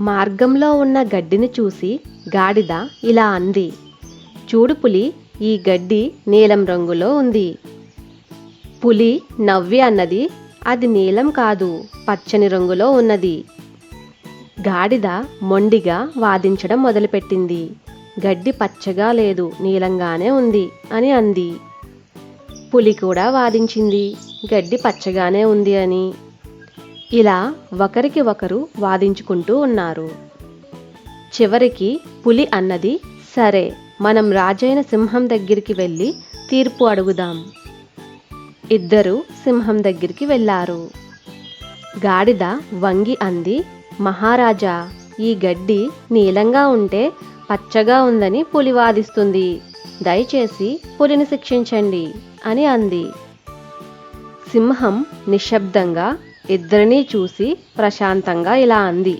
మార్గంలో ఉన్న గడ్డిని చూసి గాడిద ఇలా అంది చూడు పులి ఈ గడ్డి నీలం రంగులో ఉంది. పులి నవ్వి అన్నది అది నీలం కాదు పచ్చని రంగులో ఉన్నది. గాడిద మొండిగా వాదించడం మొదలుపెట్టింది గడ్డి పచ్చగా లేదు నీలంగానే ఉంది అని అంది. పులి కూడా వాదించింది గడ్డి పచ్చగానే ఉంది అని. ఇలా ఒకరికి ఒకరు వాదించుకుంటూ ఉన్నారు. చివరికి పులి అన్నది సరే మనం రాజైన సింహం దగ్గరికి వెళ్ళి తీర్పు అడుగుదాం. ఇద్దరు సింహం దగ్గరికి వెళ్ళారు. గాడిద వంగి అంది మహారాజా ఈ గడ్డి నీలంగా ఉంటే పచ్చగా ఉందని పులి వాదిస్తుంది. దయచేసి పులిని శిక్షించండి అని అంది. సింహం నిశ్శబ్దంగా ఇద్దరినీ చూసి ప్రశాంతంగా ఇలా అంది.